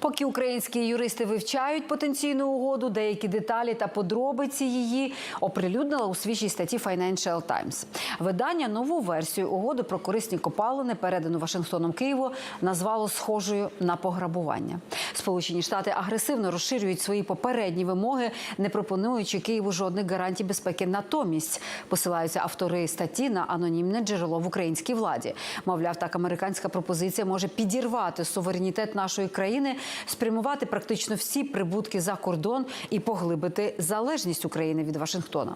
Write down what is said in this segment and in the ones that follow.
Поки українські юристи вивчають потенційну угоду, деякі деталі та подробиці її оприлюднила у свіжій статті Financial Times. Видання нову версію угоди про корисні копалини, передану Вашингтоном Києву, назвало схожою на пограбування. Сполучені Штати агресивно розширюють свої попередні вимоги, не пропонуючи Києву жодних гарантій безпеки. Натомість посилаються автори статті на анонімне джерело в українській владі. Мовляв, так американська пропозиція може підірвати суверенітет нашої країни, спрямувати практично всі прибутки за кордон і поглибити залежність України від Вашингтона.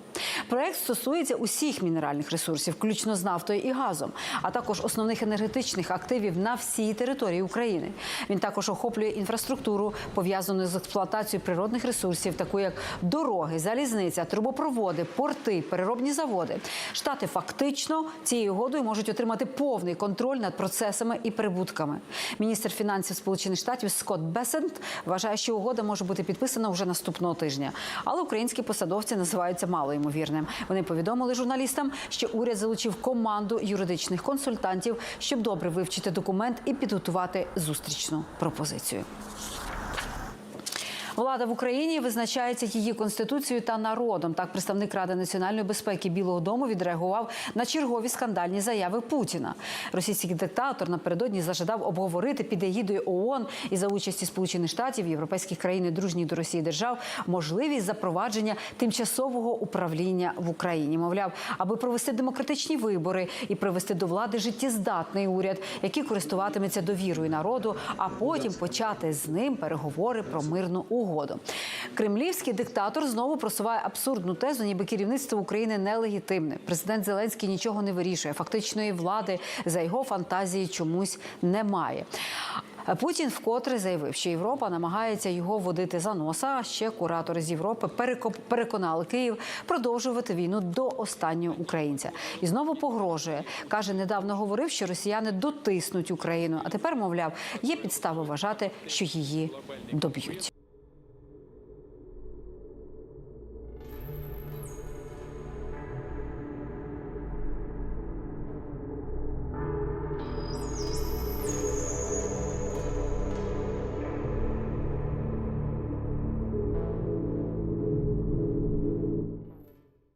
Проект стосується усіх мінеральних ресурсів, включно з нафтою і газом, а також основних енергетичних активів на всій території України. Він також охоплює інфраструктуру, пов'язану з експлуатацією природних ресурсів, таку як дороги, залізниця, трубопроводи, порти, переробні заводи. Штати фактично цією угодою можуть отримати повний контроль над процесами і прибутками. Міністр фінансів Сполучених Штатів Скотт Бесент вважає, що угода може бути підписана вже наступного тижня. Але українські посадовці називаються малоймовірним. Вони повідомили журналістам, що уряд залучив команду юридичних консультантів, щоб добре вивчити документ і підготувати зустрічну пропозицію. Влада в Україні визначається її конституцією та народом. Так, представник Ради національної безпеки Білого Дому відреагував на чергові скандальні заяви Путіна. Російський диктатор напередодні зажадав обговорити під егідою ООН і за участі Сполучених Штатів, європейських країн і дружніх до Росії держав можливість запровадження тимчасового управління в Україні. Мовляв, аби провести демократичні вибори і привести до влади життєздатний уряд, який користуватиметься довірою народу, а потім почати з ним переговори про мирну угоду. Кремлівський диктатор знову просуває абсурдну тезу, ніби керівництво України нелегітимне. Президент Зеленський нічого не вирішує. Фактичної влади за його фантазії чомусь немає. Путін вкотре заявив, що Європа намагається його водити за носа. А ще куратори з Європи переко- переконали Київ продовжувати війну до останнього українця. І знову погрожує. каже, недавно говорив, що росіяни дотиснуть Україну. А тепер, мовляв, є підстави вважати, що її доб'ють.